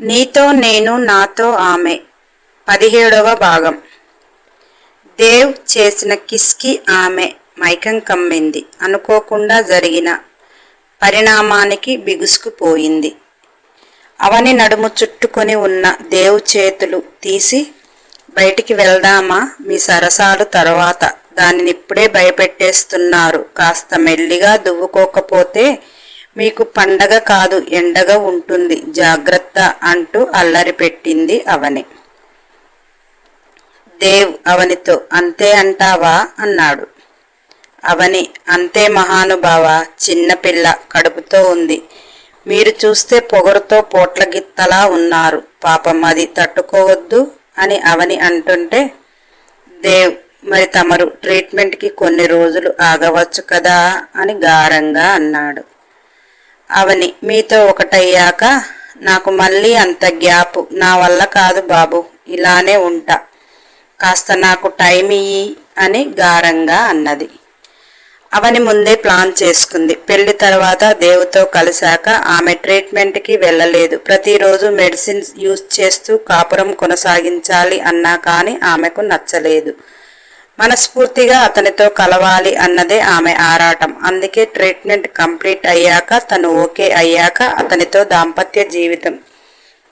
నీతో నేను నాతో ఆమె. పదిహేడవ భాగం. దేవ్ చేసిన కిస్కి ఆమె మైకం కమ్మింది. అనుకోకుండా జరిగిన పరిణామానికి బిగుసుకుపోయింది అవని నడుము చుట్టుకొని ఉన్న దేవ్ చేతులు తీసి బయటికి వెళ్దామా? మీ సరసాలు తర్వాత. దానిని ఇప్పుడే భయపెట్టేస్తున్నారు. కాస్త మెల్లిగా దువ్వుకోకపోతే మీకు పండగ కాదు ఎండగా ఉంటుంది జాగ్రత్త అంటూ అల్లరి పెట్టింది అవని. దేవ్ అవనితో అంతే అంటావా? అన్నాడు. అవని అంతే మహానుభావ చిన్నపిల్ల కడుపుతో ఉంది. మీరు చూస్తే పొగరుతో పోట్ల గిత్తలా ఉన్నారు. పాపం అది తట్టుకోవద్దు అని అవని అంటుంటే దేవ్ మరి తమరు ట్రీట్మెంట్కి కొన్ని రోజులు ఆగవచ్చు కదా అని గారంగా అన్నాడు. అవని మీతో ఒకటయ్యాక నాకు మళ్ళీ అంత గ్యాప్. నా వల్ల కాదు బాబు ఇలానే ఉంటా. కాస్త నాకు టైం ఇయ్యి అని గారంగా అన్నది. అవని ముందే ప్లాన్ చేసుకుంది. పెళ్ళి తర్వాత దేవుతో కలిశాక ఆమె ట్రీట్మెంట్కి వెళ్ళలేదు. ప్రతిరోజు మెడిసిన్స్ యూజ్ చేస్తూ కాపురం కొనసాగించాలి అన్నా కానీ ఆమెకు నచ్చలేదు. మనస్ఫూర్తిగా అతనితో కలవాలి అన్నదే ఆమె ఆరాటం. అందుకే ట్రీట్మెంట్ కంప్లీట్ అయ్యాక తను ఓకే అయ్యాక అతనితో దాంపత్య జీవితం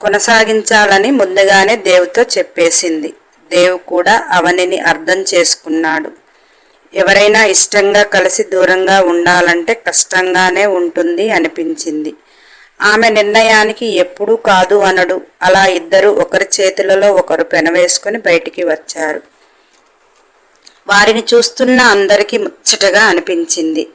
కొనసాగించాలని ముందుగానే దేవుతో చెప్పేసింది. దేవ్ కూడా అవనిని అర్థం చేసుకున్నాడు. ఎవరైనా ఇష్టంగా కలిసి దూరంగా ఉండాలంటే కష్టంగానే ఉంటుంది అనిపించింది. ఆమె నిర్ణయానికి ఎప్పుడూ కాదు అనడు. అలా ఇద్దరు ఒకరి చేతులలో ఒకరు పెనవేసుకుని బయటికి వచ్చారు. వారిని చూస్తున్న అందరికీ ముచ్చటగా అనిపించింది.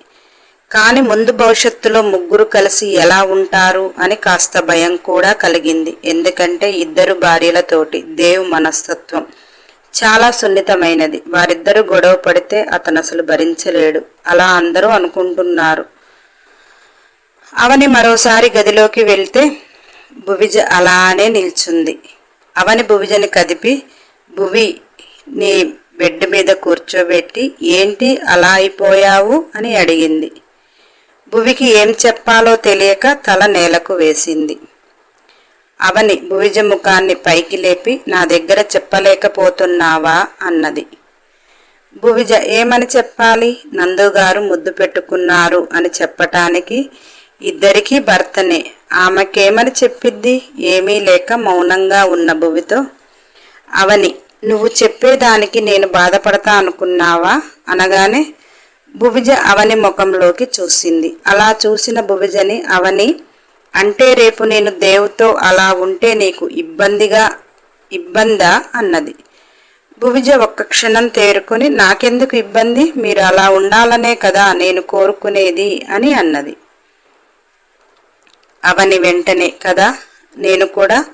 కాని ముందు భవిష్యత్తులో ముగ్గురు కలిసి ఎలా ఉంటారు అని కాస్త భయం కూడా కలిగింది. ఎందుకంటే ఇద్దరు భార్యలతోటి దేవ్ మనస్తత్వం చాలా సున్నితమైనది. వారిద్దరూ గొడవ పడితే అతను అసలు భరించలేడు. అలా అందరూ అనుకుంటున్నారు. అవని మరోసారి గదిలోకి వెళ్తే భువిజ అలానే నిల్చుంది. అవని భువిజని కదిపి భువి నీ బెడ్ మీద కూర్చోబెట్టి ఏంటి అలా అయిపోయావు? అని అడిగింది. భువికి ఏం చెప్పాలో తెలియక తల నేలకు వేసింది. అవని భువిజ ముఖాన్ని పైకి లేపి నా దగ్గర చెప్పలేకపోతున్నావా? అన్నది. భువిజ ఏమని చెప్పాలి? నందుగారు ముద్దు పెట్టుకున్నారు అని చెప్పటానికి ఇద్దరికీ భర్తనే. ఆమెకేమని చెప్పిద్ది? ఏమీ లేక మౌనంగా ఉన్న భువితో అవని నువ్వు చెప్పేదానికి నేను బాధపడతా అనుకున్నావా? అనగానే భువిజ అవని ముఖంలోకి చూసింది. అలా చూసిన భువిజని అవని అంటే రేపు నేను దేవుతో అలా ఉంటే నీకు ఇబ్బందిగా ఇబ్బందా? అన్నది. భువిజ ఒక్క క్షణం తేరుకొని నాకెందుకు ఇబ్బంది? మీరు అలా ఉండాలనే కదా నేను కోరుకునేది అని అన్నది. అవని వెంటనే కదా? నేను కూడా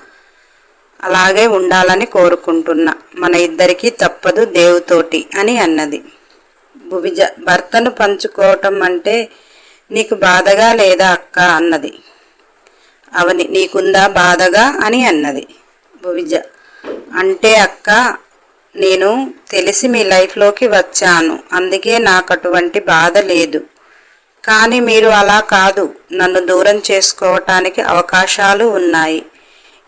అలాగే ఉండాలని కోరుకుంటున్నా. మన ఇద్దరికీ తప్పదు దేవుతోటి అని అన్నది. భువిజ భర్తను పంచుకోవటం అంటే నీకు బాధగా లేదా అక్క అన్నది. అవని నీకుందా బాధగా అని అన్నది. భువిజ అంటే అక్క నేను తెలిసి మీ లైఫ్లోకి వచ్చాను. అందుకే నాకు అటువంటి బాధ లేదు. కానీ మీరు అలా కాదు. నన్ను దూరం చేసుకోవటానికి అవకాశాలు ఉన్నాయి.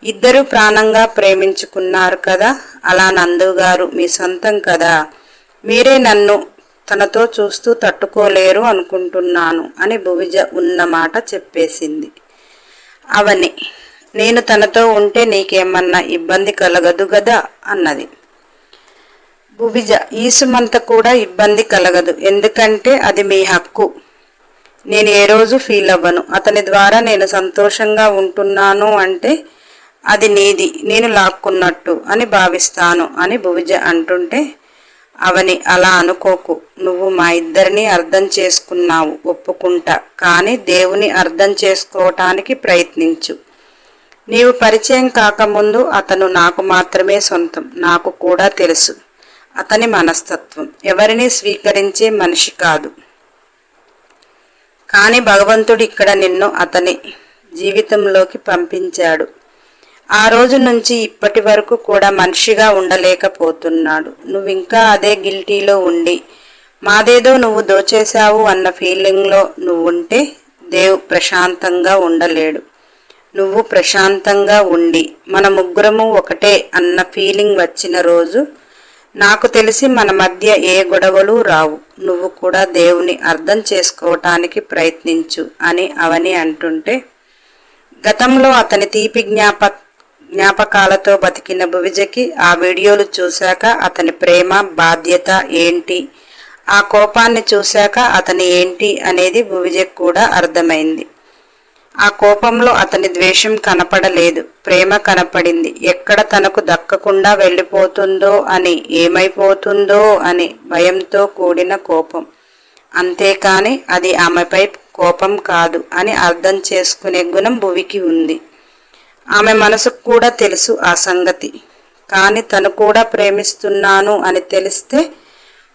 ఇద్దరు ప్రాణంగా ప్రేమించుకున్నారు కదా? అలా నందు గారు మీ సొంతం కదా. మీరే నన్ను తనతో చూస్తూ తట్టుకోలేరు అనుకుంటున్నాను అని భువిజ ఉన్న మాట చెప్పేసింది. అవని నేను తనతో ఉంటే నీకేమన్నా ఇబ్బంది కలగదు కదా అన్నది. భువిజ ఈసుమంత కూడా ఇబ్బంది కలగదు. ఎందుకంటే అది మీ హక్కు. నేను ఏ రోజు ఫీల్ అవ్వను. అతని ద్వారా నేను సంతోషంగా ఉంటున్నాను అంటే అది నీది నేను లాక్కున్నట్టు అని భావిస్తాను అని భువిజ అంటుంటే అవని అలా అనుకోకు. నువ్వు మా ఇద్దరిని అర్థం చేసుకున్నావు ఒప్పుకుంటా కానీ దేవుని అర్థం చేసుకోవటానికి ప్రయత్నించు. నీవు పరిచయం కాకముందు అతను నాకు మాత్రమే సొంతం నాకు కూడా తెలుసు. అతని మనస్తత్వం. ఎవరిని స్వీకరించే మనిషి కాదు. కానీ భగవంతుడు ఇక్కడ నిన్ను అతని జీవితంలోకి పంపించాడు. ఆ రోజు నుంచి ఇప్పటి వరకు కూడా మనిషిగా ఉండలేకపోతున్నాడు. నువ్వు ఇంకా అదే గిల్టీలో ఉండి మాదేదో నువ్వు దోచేశావు అన్న ఫీలింగ్లో నువ్వు ఉంటే దేవ్ ప్రశాంతంగా ఉండలేడు. నువ్వు ప్రశాంతంగా ఉండి మన ముగ్గురము ఒకటే అన్న ఫీలింగ్ వచ్చిన రోజు నాకు తెలిసి మన మధ్య ఏ గొడవలు రావు. నువ్వు కూడా దేవుని అర్థం చేసుకోవటానికి ప్రయత్నించు అని అవని అంటుంటే గతంలో అతని తీపి జ్ఞాపక జ్ఞాపకాలతో బతికిన భువిజకి ఆ వీడియోలు చూశాక అతని ప్రేమ బాధ్యత ఏంటి? ఆ కోపాన్ని చూశాక అతని ఏంటి అనేది భువిజక్ కూడా అర్థమైంది. ఆ కోపంలో అతని ద్వేషం కనపడలేదు. ప్రేమ కనపడింది. ఎక్కడ తనకు దక్కకుండా వెళ్ళిపోతుందో అని ఏమైపోతుందో అని భయంతో కూడిన కోపం. అంతేకాని అది ఆమెపై కోపం కాదు అని అర్థం చేసుకునే గుణం భువికి ఉంది. ఆమె మనసు కూడా తెలుసు ఆ సంగతి. కానీ తను కూడా ప్రేమిస్తున్నాను అని తెలిస్తే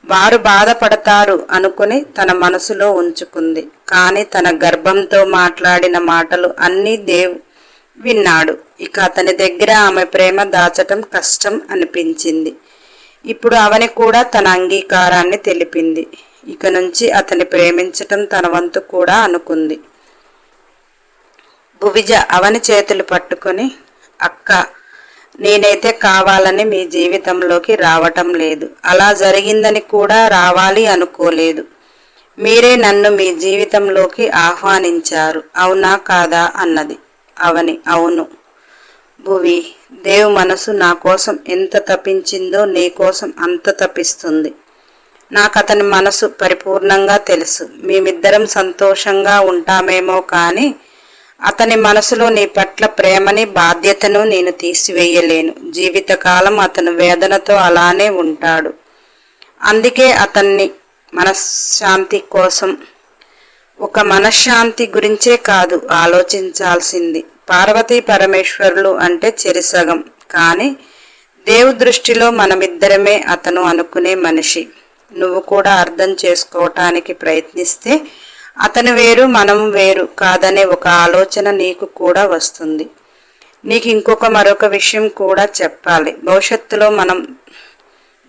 వారు బాధపడతారు అనుకుని తన మనసులో ఉంచుకుంది. కానీ తన గర్భంతో మాట్లాడిన మాటలు అన్నీ దేవ్ విన్నాడు. ఇక అతని దగ్గర ఆమె ప్రేమ దాచటం కష్టం అనిపించింది. ఇప్పుడు అవని కూడా తన అంగీకారాన్ని తెలిపింది. ఇక నుంచి అతని ప్రేమించటం తన వంతు కూడా అనుకుంది. భువిజ అవని చేతులు పట్టుకొని అక్క నేనైతే కావాలని మీ జీవితంలోకి రావటం లేదు. అలా జరిగిందని కూడా రావాలి అనుకోలేదు. మీరే నన్ను మీ జీవితంలోకి ఆహ్వానించారు. అవునా కాదా అన్నది. అవని అవును. భువి దేవు మనసు నా కోసం ఎంత తప్పించిందో నీ కోసం అంత తప్పిస్తుంది. నాకు అతని మనసు పరిపూర్ణంగా తెలుసు. మేమిద్దరం సంతోషంగా ఉంటామేమో కానీ అతని మనసులో నీ పట్ల ప్రేమని బాధ్యతను నేను తీసివేయలేను. జీవితకాలం అతను వేదనతో అలానే ఉంటాడు. అందుకే అతన్ని మనశ్శాంతి కోసం ఒక మనశ్శాంతి గురించే కాదు ఆలోచించాల్సింది. పార్వతీ పరమేశ్వరులు అంటే చెరిసగం. కానీ దేవు దృష్టిలో మనమిద్దరమే అతను అనుకునే మనిషి. నువ్వు కూడా అర్థం చేసుకోవటానికి ప్రయత్నిస్తే అతను వేరు మనం వేరు కాదనే ఒక ఆలోచన నీకు కూడా వస్తుంది. నీకు ఇంకొక మరొక విషయం కూడా చెప్పాలి. భవిష్యత్తులో మనం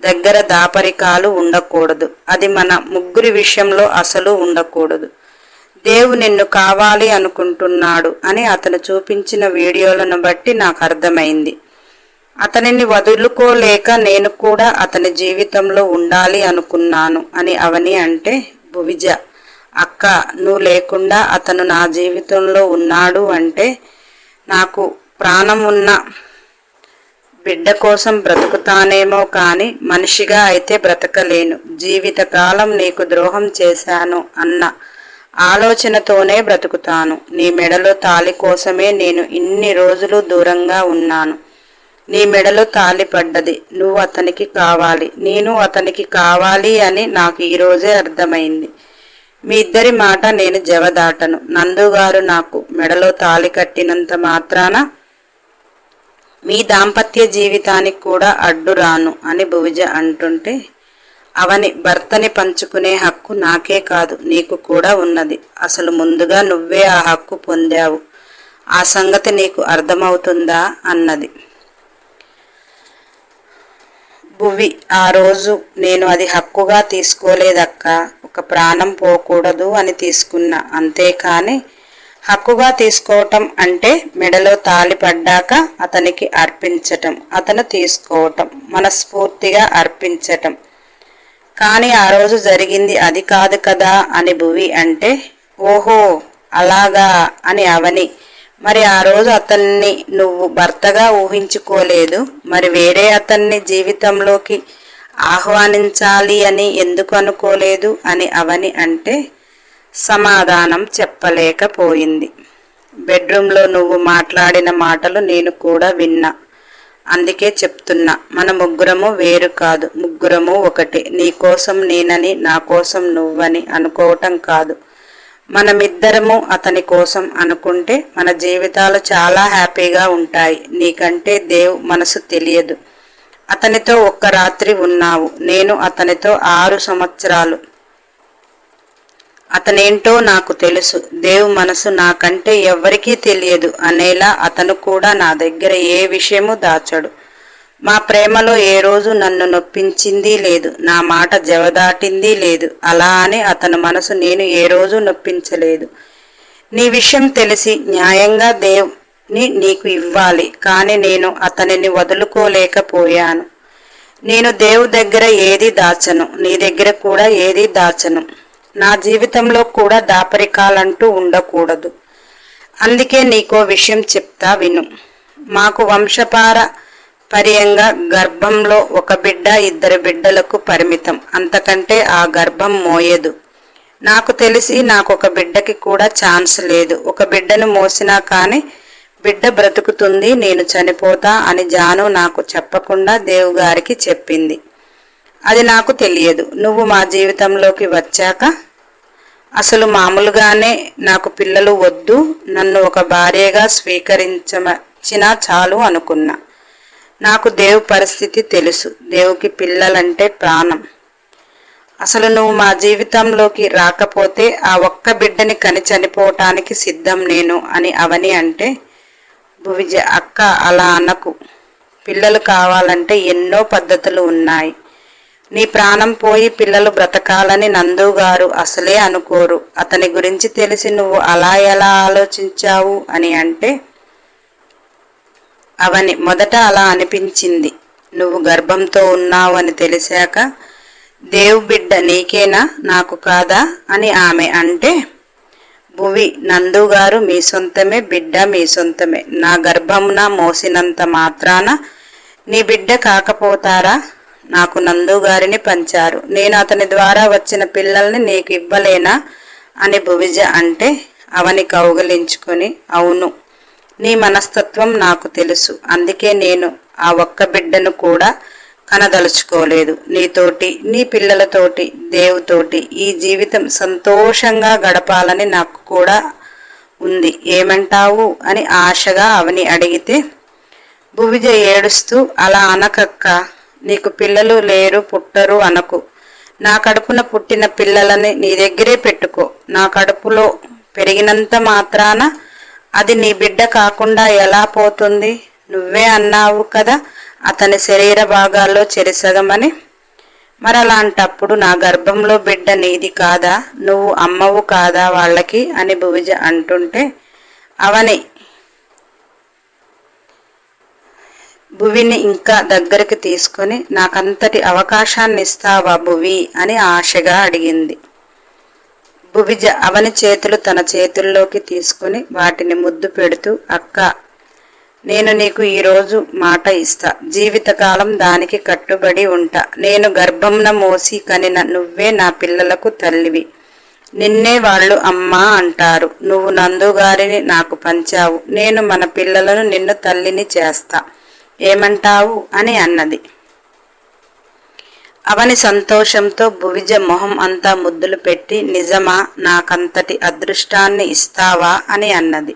దగ్గర దాపరికాలు ఉండకూడదు. అది మన ముగ్గురి విషయంలో అసలు ఉండకూడదు. దేవు నిన్ను కావాలి అనుకుంటున్నాడు అని అతను చూపించిన వీడియోలను బట్టి నాకు అర్థమైంది. అతనిని వదులుకోలేక నేను కూడా అతని జీవితంలో ఉండాలి అనుకున్నాను అని అవని అంటే భువిజ అక్క నువ్వు లేకుండా అతను నా జీవితంలో ఉన్నాడు అంటే నాకు ప్రాణం ఉన్న బిడ్డ కోసం బ్రతుకుతానేమో కానీ మనిషిగా అయితే బ్రతకలేను. జీవితకాలం నీకు ద్రోహం చేశాను అన్న ఆలోచనతోనే బ్రతుకుతాను. నీ మెడలో తాలి కోసమే నేను ఇన్ని రోజులు దూరంగా ఉన్నాను. నీ మెడలో తాలి పడ్డది. నువ్వు అతనికి కావాలి. నేను అతనికి కావాలి అని నాకు ఈరోజే అర్థమైంది. మీ ఇద్దరి మాట నేను జవదాటను. నందుగారు నాకు మెడలో తాలి కట్టినంత మాత్రాన మీ దాంపత్య జీవితానికి కూడా అడ్డు రాను అని భువిజ అంటుంటే అవని భర్తని పంచుకునే హక్కు నాకే కాదు నీకు కూడా ఉన్నది. అసలు ముందుగా నువ్వే ఆ హక్కు పొందావు. ఆ సంగతి నీకు అర్థమవుతుందా? అన్నది. భువి ఆ రోజు నేను అది హక్కుగా తీసుకోలేదక్క. ఒక ప్రాణం పోకూడదు అని తీసుకున్నా. అంతేకాని హక్కుగా తీసుకోవటం అంటే మెడలో తాళి పడ్డాక అతనికి అర్పించటం అతను తీసుకోవటం మనస్ఫూర్తిగా అర్పించటం. కానీ ఆ రోజు జరిగింది అది కాదు కదా అని భువి అంటే ఓహో అలాగా అని అవని. మరి ఆ రోజు అతన్ని నువ్వు భర్తగా ఊహించుకోలేదు. మరి వేరే అతన్ని జీవితంలోకి ఆహ్వానించాలి అని ఎందుకు అనుకోలేదు అని అవని అంటే సమాధానం చెప్పలేకపోయింది. బెడ్రూమ్లో నువ్వు మాట్లాడిన మాటలు నేను కూడా విన్నా. అందుకే చెప్తున్నా మన ముగ్గురము వేరు కాదు. ముగ్గురము ఒకటే. నీ కోసం నేనని నా కోసం నువ్వని అనుకోవటం కాదు. మనమిద్దరము అతని కోసం అనుకుంటే మన జీవితాలు చాలా హ్యాపీగా ఉంటాయి. నీకంటే దేవ్ మనసు తెలియదు. అతనితో ఒక్క రాత్రి ఉన్నావు. నేను అతనితో ఆరు సంవత్సరాలు. అతనేంటో నాకు తెలుసు. దేవు మనసు నాకంటే ఎవ్వరికీ తెలియదు అనేలా అతను కూడా నా దగ్గర ఏ విషయము దాచడు. మా ప్రేమలో ఏ రోజు నన్ను నొప్పించింది లేదు. నా మాట జవదాటింది లేదు. అలా అని అతని మనసు నేను ఏ రోజు నొప్పించలేదు. నీ విషయం తెలిసి న్యాయంగా దేవ్ ని నీకు ఇవ్వాలి కానీ నేను అతనిని వదులుకోలేకపోయాను. నేను దేవు దగ్గర ఏది దాచను నీ దగ్గర కూడా ఏది దాచను. నా జీవితంలో కూడా దాపరికాలంటూ ఉండకూడదు. అందుకే నీకో విషయం చెప్తా విను. మాకు వంశపార పర్యంగా గర్భంలో ఒక బిడ్డ ఇద్దరు బిడ్డలకు పరిమితం. అంతకంటే ఆ గర్భం మోయదు. నాకు తెలిసి నాకు ఒక బిడ్డకి కూడా ఛాన్స్ లేదు. ఒక బిడ్డను మోసినా కానీ బిడ్డ బ్రతుకుతుంది నేను చనిపోతా అని జాను నాకు చెప్పకుండా దేవుగారికి చెప్పింది. అది నాకు తెలియదు. నువ్వు మా జీవితంలోకి వచ్చాక అసలు మామూలుగానే నాకు పిల్లలు వద్దు నన్ను ఒక భార్యగా స్వీకరించమచ్చినా చాలు అనుకున్నా. నాకు దేవు పరిస్థితి తెలుసు. దేవుకి పిల్లలంటే ప్రాణం. అసలు నువ్వు మా జీవితంలోకి రాకపోతే ఆ ఒక్క బిడ్డని కని చనిపోవటానికి సిద్ధం నేను అని అవని అంటే భువిజ అక్క అలా అనకు. పిల్లలు కావాలంటే ఎన్నో పద్ధతులు ఉన్నాయి. నీ ప్రాణం పోయి పిల్లలు బ్రతకాలని నందుగారు అసలే అనుకోరు. అతని గురించి తెలిసి నువ్వు అలా ఎలా ఆలోచించావు అని అంటే అవని మొదట అలా అనిపించింది. నువ్వు గర్భంతో ఉన్నావు అని తెలిసాక దేవు బిడ్డ నీకేనా? నాకు కాదా? అని ఆమె అంటే భువి నందు గారు మీ సొంతమే బిడ్డ మీ సొంతమే. నా గర్భమున మోసినంత మాత్రాన నీ బిడ్డ కాకపోతారా? నాకు నందు గారిని పంచారు. నేను అతని ద్వారా వచ్చిన పిల్లల్ని నీకు ఇవ్వలేనా అని భువిజ అంటే అవని కౌగలించుకొని అవును నీ మనస్తత్వం నాకు తెలుసు. అందుకే నేను ఆ ఒక్క బిడ్డను కూడా కనదలుచుకోలేదు. నీతోటి నీ పిల్లలతోటి దేవుతోటి ఈ జీవితం సంతోషంగా గడపాలని నాకు కూడా ఉంది. ఏమంటావు? అని ఆశగా అవని అడిగితే భువిజ ఏడుస్తూ అలా అనకక్క నీకు పిల్లలు లేరు పుట్టరు అనకు. నా కడుపున పుట్టిన పిల్లలని నీ దగ్గరే పెట్టుకో. నా కడుపులో పెరిగినంత మాత్రాన అది నీ బిడ్డ కాకుండా ఎలా పోతుంది? నువ్వే అన్నావు కదా అతని శరీర భాగాల్లో చెరిసగమని మరలాంటప్పుడు నా గర్భంలో బిడ్డ నీది కాదా? నువ్వు అమ్మవు కాదా వాళ్ళకి? అని భువిజ అంటుంటే అవని భువిని ఇంకా దగ్గరికి తీసుకొని నాకంతటి అవకాశాన్ని ఇస్తావా భువి? అని ఆశగా అడిగింది. భువిజ అవని చేతులు తన చేతుల్లోకి తీసుకొని వాటిని ముద్దు పెడుతూ అక్క నేను నీకు ఈరోజు మాట ఇస్తా. జీవితకాలం దానికి కట్టుబడి ఉంటా. నేను గర్భంన మోసి కనిన నువ్వే నా పిల్లలకు తల్లివి. నిన్నే వాళ్ళు అమ్మా అంటారు. నువ్వు నందుగారిని నాకు పంచావు. నేను మన పిల్లలను నిన్ను తల్లిని చేస్తా. ఏమంటావు? అని అన్నది. అవని సంతోషంతో భువిజ మొహం అంతా ముద్దులు పెట్టి నిజమా? నాకంతటి అదృష్టాన్ని ఇస్తావా? అని అన్నది.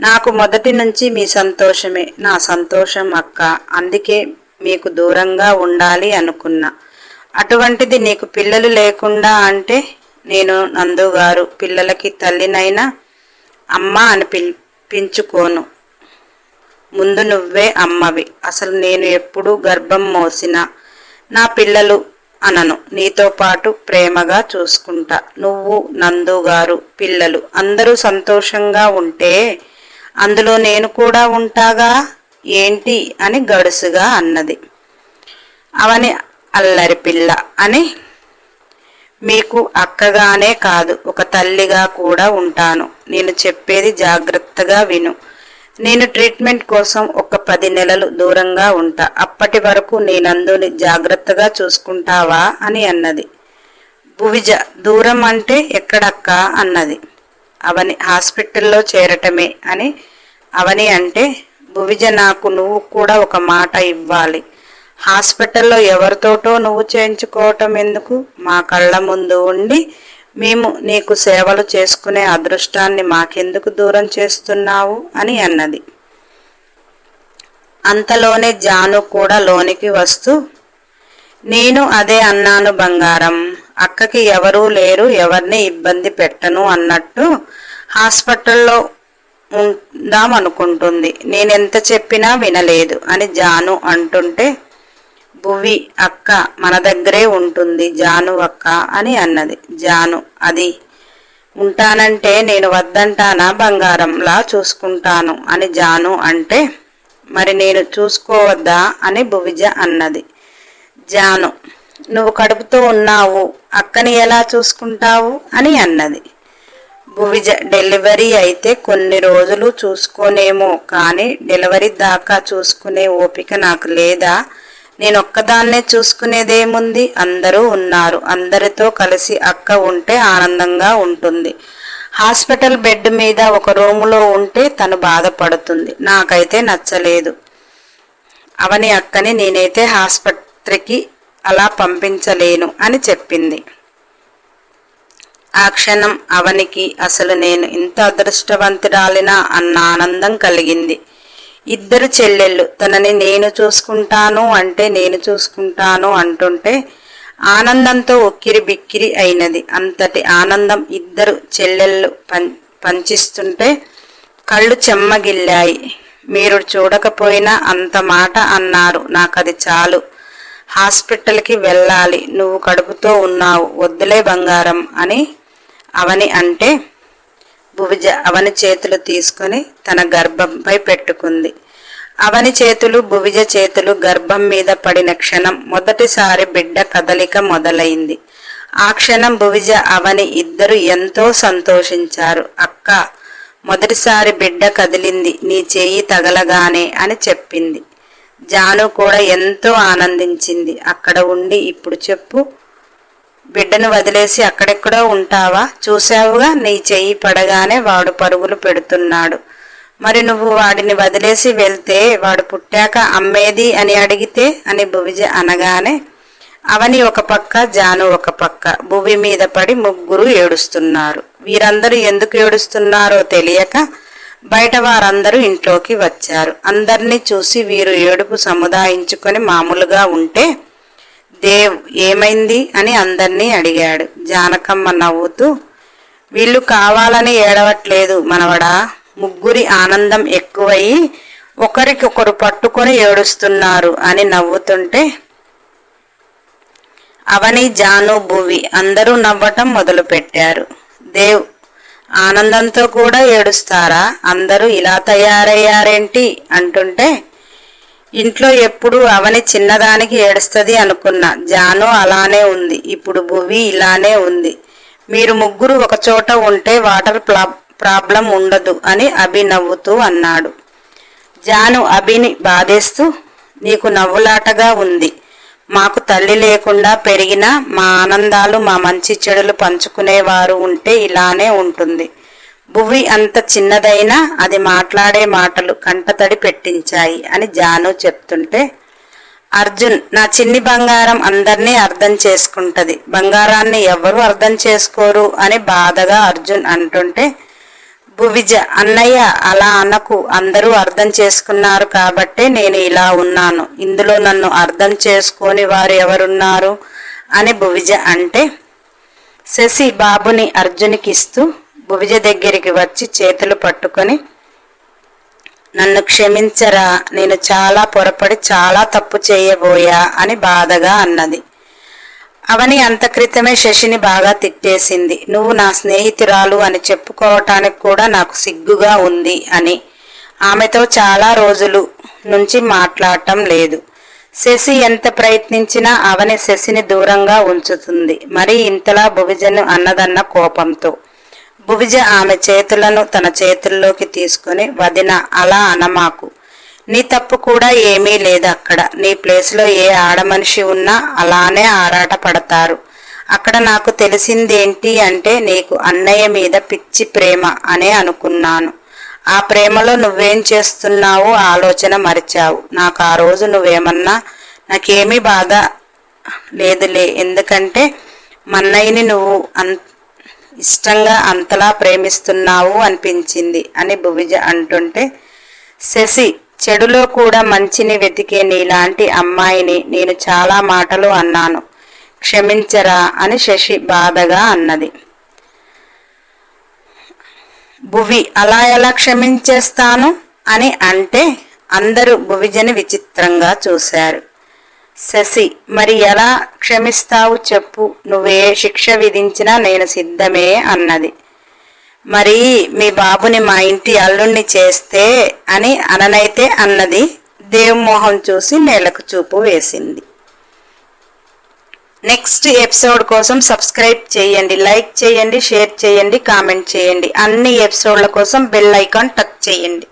నాకు మొదటి నుంచి మీ సంతోషమే. నా సంతోషం అక్క. అందుకే మీకు దూరంగా ఉండాలి అనుకున్నా. అటువంటిది నీకు పిల్లలు లేకుండా అంటే నేను నందుగారు. పిల్లలకి తల్లినైనా అమ్మ అని పిలిపించుకోను ముందు నువ్వే అమ్మవి. అసలు నేను ఎప్పుడు గర్భం మోసిన నా పిల్లలు అనను. నీతో పాటు ప్రేమగా చూసుకుంటా. నువ్వు నందు గారు పిల్లలు. అందరూ సంతోషంగా ఉంటే అందులో నేను కూడా ఉంటాగా? ఏంటి? అని గడుసుగా అన్నది. అవని అల్లరి పిల్ల అని మీకు అక్కగానే కాదు ఒక తల్లిగా కూడా ఉంటాను. నేను చెప్పేది జాగ్రత్తగా విను. నేను ట్రీట్మెంట్ కోసం ఒక పది నెలలు దూరంగా ఉంటా. అప్పటి వరకు నేనందుని జాగ్రత్తగా చూసుకుంటావా? అని అన్నది. భువిజ దూరం అంటే ఎక్కడక్క? అన్నది. అవని హాస్పిటల్లో చేరటమే అని అవని అంటే భువిజ నాకు నువ్వు కూడా ఒక మాట ఇవ్వాలి. హాస్పిటల్లో ఎవరితోటో నువ్వు చేయించుకోవటం ఎందుకు? మా కళ్ళ ముందు ఉండి మేము నీకు సేవలు చేసుకునే అదృష్టాన్ని మాకెందుకు దూరం చేస్తున్నావు? అని అన్నది. అంతలోనే జాను కూడా లోనికి వస్తూ నేను అదే అన్నాను బంగారం. అక్కకి ఎవరూ లేరు ఎవరిని ఇబ్బంది పెట్టను అన్నట్టు హాస్పిటల్లో ఉందాం అనుకుంటుంది నేనెంత చెప్పినా వినలేదు అని జాను అంటుంటే భువి అక్క మన దగ్గరే ఉంటుంది జాను అక్క అని అన్నది. జాను అది ఉంటానంటే నేను వద్దంటానా బంగారంలా చూసుకుంటాను అని జాను అంటే మరి నేను చూసుకోవద్దా అని భువిజ అన్నది. జాను నువ్వు కడుపుతో ఉన్నావు అక్కని ఎలా చూసుకుంటావు అని అన్నది. భువిజ డెలివరీ అయితే కొన్ని రోజులు చూసుకోనేమో కానీ డెలివరీ దాకా చూసుకునే ఓపిక నాకు లేదా. నేను ఒక్కదాన్నే చూసుకునేదేముంది? అందరూ ఉన్నారు. అందరితో కలిసి అక్క ఉంటే ఆనందంగా ఉంటుంది. హాస్పిటల్ బెడ్ మీద ఒక రూములో ఉంటే తను బాధపడుతుంది. నాకైతే నచ్చలేదు. అవని అక్కని నేనైతే ఆసుపత్రికి అలా పంపించలేను అని చెప్పింది. ఆ క్షణం అవనికి అసలు నేను ఇంత అదృష్టవంతురాలినా అన్న ఆనందం కలిగింది. ఇద్దరు చెల్లెళ్ళు తనని నేను చూసుకుంటాను అంటే నేను చూసుకుంటాను అంటుంటే ఆనందంతో ఉక్కిరి బిక్కిరి అయినది. అంతటి ఆనందం ఇద్దరు చెల్లెళ్ళు పం పంచిస్తుంటే కళ్ళు చెమ్మగిల్లాయి. మీరు చూడకపోయినా అంత మాట అన్నారు. నాకది చాలు. హాస్పిటల్కి వెళ్ళాలి. నువ్వు కడుపుతో ఉన్నావు. వద్దులే బంగారం అని అవని అంటే భువిజ అవని చేతులు తీసుకొని తన గర్భంపై పెట్టుకుంది. అవని చేతులు భువిజ చేతులు గర్భం మీద పడిన క్షణం మొదటిసారి బిడ్డ కదలిక మొదలైంది. ఆ క్షణం భువిజ అవని ఇద్దరు ఎంతో సంతోషించారు. అక్క మొదటిసారి బిడ్డ కదిలింది. నీ చేయి తగలగానే అని చెప్పింది. జాను కూడా ఎంతో ఆనందించింది. అక్కడ ఉండి ఇప్పుడు చెప్పు. బిడ్డను వదిలేసి అక్కడెక్కడో ఉంటావా? చూసావుగా నీ చెయ్యి పడగానే వాడు పరుగులు పెడుతున్నాడు. మరి నువ్వు వాడిని వదిలేసి వెళ్తే వాడు పుట్టాక అమ్మేది అని అడిగితే అని భువిజ అనగానే అవని ఒక పక్క జాను ఒక పక్క భువి మీద పడి ముగ్గురు ఏడుస్తున్నారు. వీరందరూ ఎందుకు ఏడుస్తున్నారో తెలియక బయట వారందరూ ఇంట్లోకి వచ్చారు. అందరినీ చూసి వీరు ఏడుపు సముదాయించుకొని మామూలుగా ఉంటే దేవ్ ఏమైంది? అని అందరినీ అడిగాడు. జానకమ్మ నవ్వుతూ వీళ్ళు కావాలని ఏడవట్లేదు మనవడా. ముగ్గురి ఆనందం ఎక్కువయి ఒకరికొకరు పట్టుకొని ఏడుస్తున్నారు అని నవ్వుతుంటే అవని జాను భువి అందరూ నవ్వటం మొదలుపెట్టారు. దేవ్ ఆనందంతో కూడా ఏడుస్తారా? అందరూ ఇలా తయారయ్యారేంటి? అంటుంటే ఇంట్లో ఎప్పుడు అవని చిన్నదానికి ఏడుస్తుంది అనుకున్నా. జాను అలానే ఉంది. ఇప్పుడు భువి ఇలానే ఉంది. మీరు ముగ్గురు ఒక చోట ఉంటే వాటర్ ప్రాబ్లం ఉండదు అని అభి నవ్వుతూ అన్నాడు. జాను అభిని బాధేస్తూ నీకు నవ్వులాటగా ఉంది. మాకు తల్లి లేకుండా పెరిగిన మా ఆనందాలు మా మంచి చెడులు పంచుకునేవారు ఉంటే ఇలానే ఉంటుంది. భువి అంత చిన్నదైనా అది మాట్లాడే మాటలు కంటతడి పెట్టించాయి అని జాను చెప్తుంటే అర్జున్ నా చిన్ని బంగారం అందరినీ అర్థం చేసుకుంటది. బంగారాన్ని ఎవరు అర్థం చేసుకోరు అని బాధగా అర్జున్ అంటుంటే భువిజ అన్నయ్య అలా అనకు. అందరూ అర్థం చేసుకున్నారు కాబట్టే నేను ఇలా ఉన్నాను. ఇందులో నన్ను అర్థం చేసుకొని వారు ఎవరున్నారు అని భువిజ అంటే శశి బాబుని అర్జునికిస్తూ భువిజ దగ్గరికి వచ్చి చేతులు పట్టుకొని నన్ను క్షమించరా నేను చాలా పొరపడి చాలా తప్పు చేయబోయా అని బాధగా అన్నది. అవని అంత క్రితమే శశిని బాగా తిట్టేసింది. నువ్వు నా స్నేహితురాలు అని చెప్పుకోవటానికి కూడా నాకు సిగ్గుగా ఉంది అని. ఆమెతో చాలా రోజులు నుంచి మాట్లాడటం లేదు. శశి ఎంత ప్రయత్నించినా అవని శశిని దూరంగా ఉంచుతుంది. మరి ఇంతలా భువిజను అన్నదన్న కోపంతో. భువిజ ఆమె చేతులను తన చేతుల్లోకి తీసుకుని వదిన అలా అనమాకు. నీ తప్పు కూడా ఏమీ లేదు అక్కడ. నీ ప్లేస్లో ఏ ఆడమనిషి ఉన్నా అలానే ఆరాట పడతారు. అక్కడ నాకు తెలిసిందేంటి అంటే నీకు అన్నయ్య మీద పిచ్చి ప్రేమ అనే అనుకున్నాను. ఆ ప్రేమలో నువ్వేం చేస్తున్నావు ఆలోచన మరిచావు. నాకు ఆ రోజు నువ్వేమన్నా నాకేమీ బాధ లేదులే. ఎందుకంటే మన్నయ్యని నువ్వు అన్ ఇష్టంగా అంతలా ప్రేమిస్తున్నావు అనిపించింది అని భువిజ అంటుంటే శశి చెడులో కూడా మంచిని వెతికే నీలాంటి అమ్మాయిని నేను చాలా మాటలు అన్నాను. క్షమించరా అని శశి బాధగా అన్నది. భువి అలా ఎలా క్షమించేస్తాను? అని అంటే అందరూ భువిజని విచిత్రంగా చూశారు. శశి మరి ఎలా క్షమిస్తావు చెప్పు. నువ్వే శిక్ష విధించినా నేను సిద్ధమే అన్నది. మరి మీ బాబుని మా ఇంటి అల్లుణ్ణి చేస్తే అని అననైతే అన్నది దేవమోహం చూసి నేలకు చూపు వేసింది. నెక్స్ట్ ఎపిసోడ్ కోసం సబ్స్క్రైబ్ చేయండి లైక్ చేయండి షేర్ చేయండి కామెంట్ చేయండి. అన్ని ఎపిసోడ్ల కోసం బెల్ ఐకాన్ టచ్ చేయండి.